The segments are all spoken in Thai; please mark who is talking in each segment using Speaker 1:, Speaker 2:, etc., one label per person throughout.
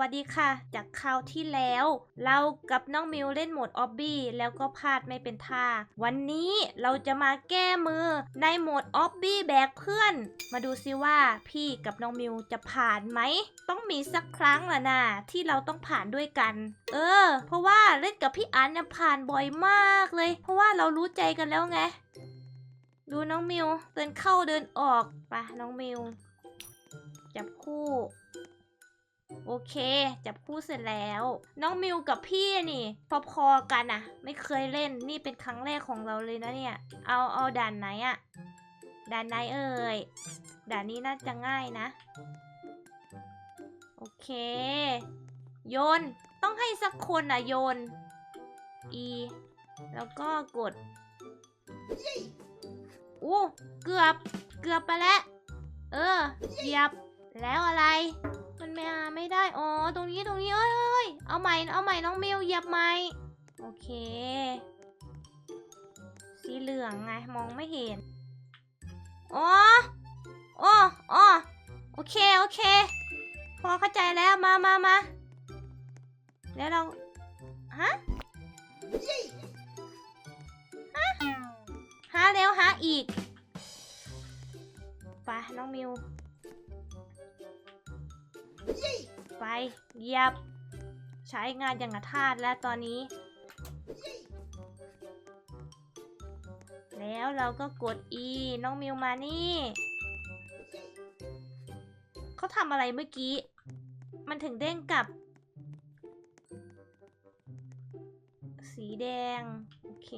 Speaker 1: วัสดีค่ะ จากคราวที่แล้ว เรากับน้องมิวเล่นโหมดออบบี้แล้วก็พลาดไม่เป็นท่า วันนี้เราจะมาแก้มือในโหมดออบบี้แบกเพื่อน มาดูซิว่าพี่กับน้องมิวจะผ่านไหม ต้องมีสักครั้งละนะที่เราต้องผ่านด้วยกัน เออ เพราะว่าเล่นกับพี่อันเนี่ยผ่านบ่อยมากเลย เพราะว่าเรารู้ใจกันแล้วไง ดูน้องมิวเดินเข้าเดินออกไปน้องมิวจับคู่ โอเค จับคู่เสร็จแล้ว น้องมิวกับพี่นี่ พอๆกันอะไม่เคยเล่นนี่เป็นครั้งแรกของเราเลยนะเนี่ย เอาเอาด่านไหนอะด่านไหนเอ่ยด่านนี้น่าจะง่ายนะ โอเค โยนต้องให้สักคนอะโยน E แล้วก็กดอู้เกือบ เกือบไปแล้ว เออ เหยียบ แล้วอะไร มันไม่อาไม่ได้ อ๋อ ตรงนี้ตรงนี้เอ้ยเอ้ยเอาใหม่เอาใหม่น้องมิวเหยียบใหม่โอเค สีเหลืองไงมองไม่เห็น อ๋ออ๋ออ๋อโอเค โอเค พอเข้าใจแล้วมามามาแล้วเรา ฮะฮะหาแล้วหาอีก ไปน้องมิว ไปเยียบ ใช้งานอย่างกระทาดแล้วตอนนี้ แล้วเราก็กด E น้องมิวมานี่ เขาทำอะไรเมื่อกี้ มันถึงเด้งกลับ สีแดง โอเค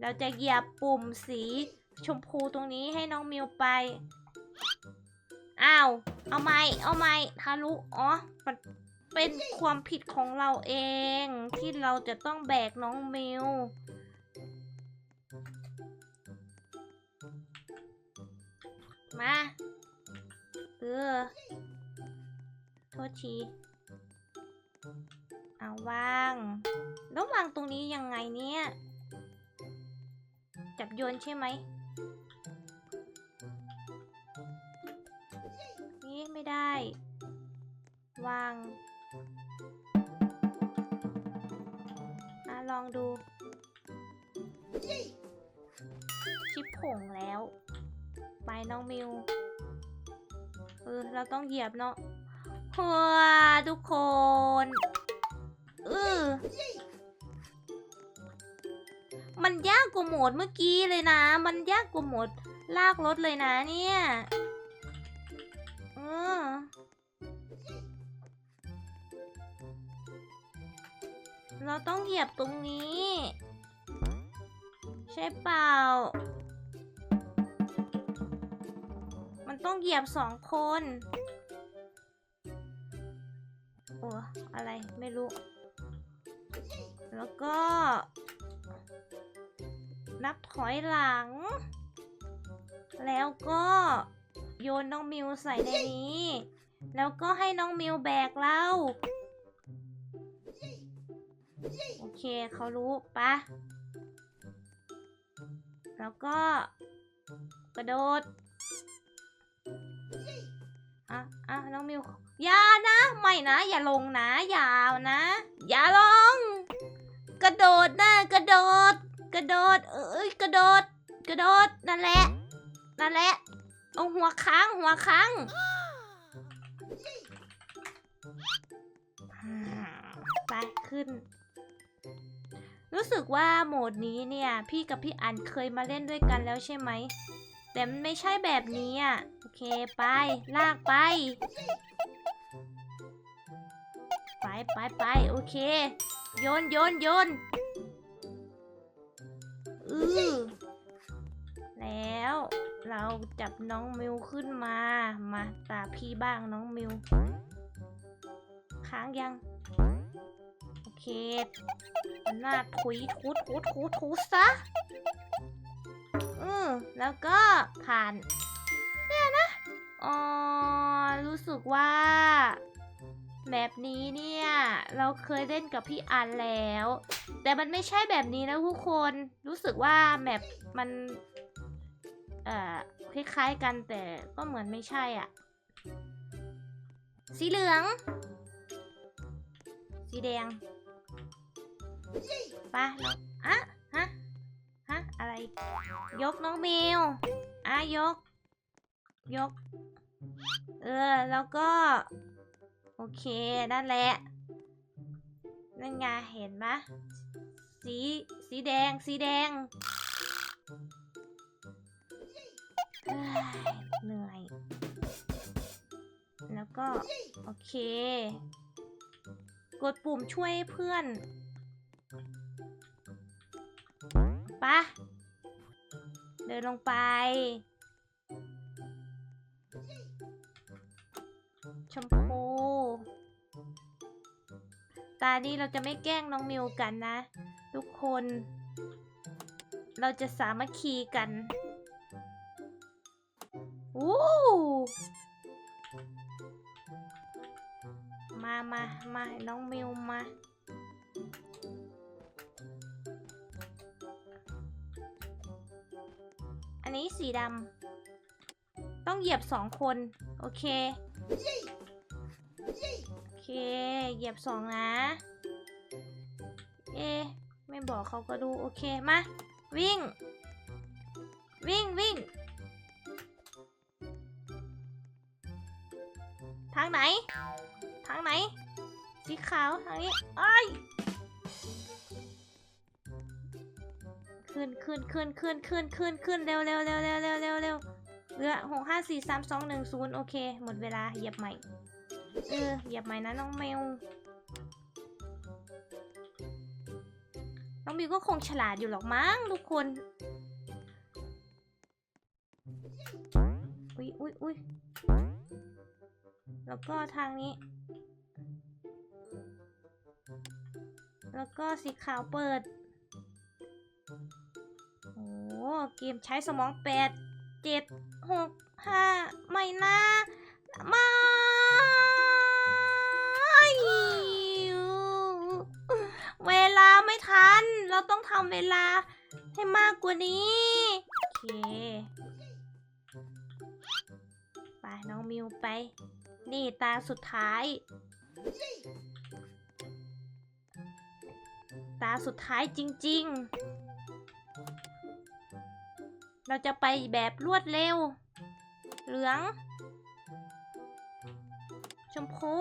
Speaker 1: เราจะเหยียบปุ่มสีชมพูตรงนี้ให้น้องมิวไป อ้าว เอาไหมเอาไหมทารุอ๋อมันเป็นความผิดของเราเอง ที่เราจะต้องแบกน้องมิวมา เออ โทษที เอาวาง แล้ววางตรงนี้ยังไงเนี่ย จับโยนใช่ไหม ไม่ได้ วางอะลองดู ชิปผงแล้ว ไปน้องมิวเออเราต้องเหยียบเนาะฮัวทุกคนเออมันยากกว่าโหมดเมื่อกี้เลยนะ มันยากกว่าโหมดลากรถเลยนะเนี่ย เราต้องเหยียบตรงนี้ ใช่เปล่า มันต้องเหยียบสองคน โอ้อะไรไม่รู้ แล้วก็ นับถอยหลัง แล้วก็ โยนน้องมิวใส่ในนี้ แล้วก็ให้น้องมิวแบกเราโอเคเขารู้ปะแล้วก็ กระโดดอะอะน้องมิวอย่านะ ไม่นะ อย่าลงนะอย่านะ อย่าลง กระโดดนะกระโดด กระโดด เอ้ยกระโดด กระโดดนั่นแหละนั่นแหละ เอาหัวค้างหัวค้างไปขึ้น รู้สึกว่าโหมดนี้เนี่ย พี่กับพี่อันเคยมาเล่นด้วยกันแล้วใช่ไหม แต่มันไม่ใช่แบบนี้อะ โอเคไป ลากไป ไปไปไปโอเค โยนโยนโยนอือแล้ว เราจับน้องมิวขึ้นมา มาตาพี่บ้างน้องมิว ค้างยัง โอเคหน้าถุยทุดทุดทุดทุดซะ อือแล้วก็ผ่าน เนี่ยนะ อ๋อ รู้สึกว่าแบบนี้เนี่ย เราเคยเล่นกับพี่อันแล้ว แต่มันไม่ใช่แบบนี้นะทุกคนรู้สึกว่าแมปมัน เอ่อคล้ายๆกันแต่ก็เหมือนไม่ใช่อะ สีเหลือง สีแดงไปเราอะฮะ ฮะ อะไร ยกน้องเมิวอะยก ยก เออ แล้วก็ โอเค นั่นแหละ นั่นไงเห็นปะสี สีแดง สีแดง เหนื่อย แล้วก็ โอเค กดปุ่มช่วยเพื่อนปะเดินลงไป ชมพู ตานี้เราจะไม่แกล้งน้องมิวกันนะ ทุกคน เราจะสามัคคีกัน อู้มามามาน้องมิวมา อันนี้สีดำ ต้องเหยียบสองคน โอเค โอเค เหยียบสองนะ เอะไม่บอกเขาก็ดู โอเค มา วิ่ง วิ่งวิ่ง ทางไหน ทางไหน สีขาวทางนี้ไอ้ขึ้นขึ้นขึ้นขึ้นขึ้นขึ้นขึ้นเร็วเร็วเร็วเร็วเร็วเร็วเร็วเหลือหกห้าสี่สามสองหนึ่งศูนย์โอเค หมดเวลาเหยียบใหม่ เออเหยียบใหม่นะน้องแมว น้องมิวก็คงฉลาดอยู่หรอกมั้งทุกคนอุ้ยอุ้ยอุ้ย แล้วก็ทางนี้ แล้วก็สีขาวเปิด โอ้เกมใช้สมองแปดเจ็ดหกห้าไม่นะไม่เวลาไม่ทัน เราต้องทำเวลาให้มากกว่านี้ โอเค ไปน้องมิวไป นี่ตาสุดท้าย ตาสุดท้ายจริง ๆ เราจะไปแบบรวดเร็ว เหลือง ชมพู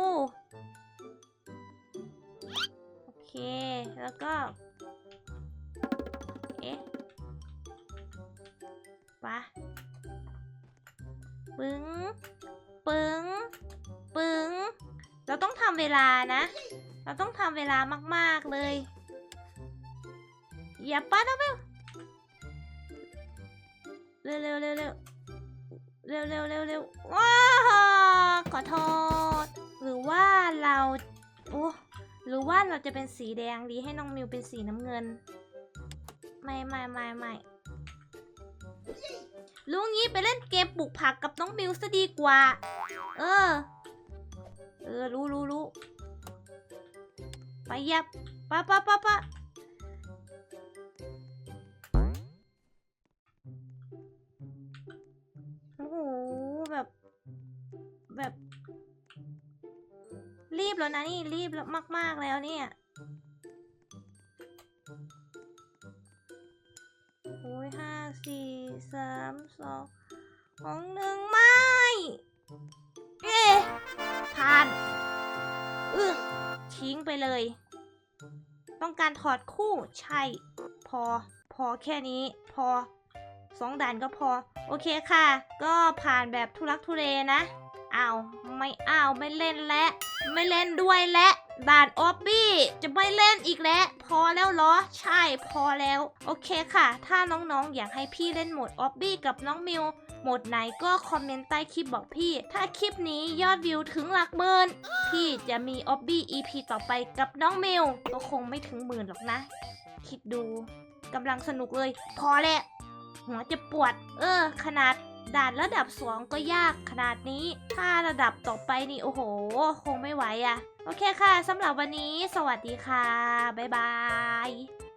Speaker 1: โอเค แล้วก็ เอ๊ะปะปึ้ง ปึ้ง ปึ้ง เราต้องทำเวลานะ เราต้องทำเวลามาก ๆ เลย อย่าป้านะเบลเร็วเร็วเร็วเร็วเร็วเร็วเร็วเร็วว้าขอโทษ หรือว่าเราโอ้หรือว่าเราจะเป็นสีแดงดีให้น้องมิวเป็นสีน้ำเงิน ไม่ไม่ไม่ไม่ลุงนี้ไปเล่นเกมปลูกผักกับน้องมิวซะดีกว่า เออ เออ รู้รู้รู้ไปยับปะปะปะปะโอ้โห แบบ แบบ รีบแล้วนะนี่ รีบแล้วมาก ๆ แล้วเนี่ยโอ้ยห้าสี่สามสองของหนึ่งไม่ ผ่านเออทิ้งไปเลย ต้องการถอดคู่ใช่ พอ พอแค่นี้ พอสองด่านก็พอ โอเคค่ะ ก็ผ่านแบบทุลักทุเลนะอ้าวไม่อ้าวไม่เล่นและ ไม่เล่นด้วยและด่านออบบี้จะไม่เล่นอีกแล้ว พอแล้วเหรอ ใช่พอแล้ว โอเคค่ะ ถ้าน้องๆ อยากให้พี่เล่นโหมดออบบี้กับน้องมิว โหมดไหนก็คอมเมนต์ใต้คลิปบอกพี่ ถ้าคลิปนี้ยอดวิวถึงหลักหมื่นพี่จะมีออบบี้ EP ต่อไปกับน้องเมิวก็คงไม่ถึงหมื่นหรอกนะ คิดดูกำลังสนุกเลย พอแล้วหัวจะปวด เออ ขนาดด่านระดับสองก็ยากขนาดนี้ ถ้าระดับต่อไปนี่โอ้โห คงไม่ไหวอะ่ะ โอเคค่ะสำหรับวันนี้ สวัสดีค่ะ บ๊ายบาย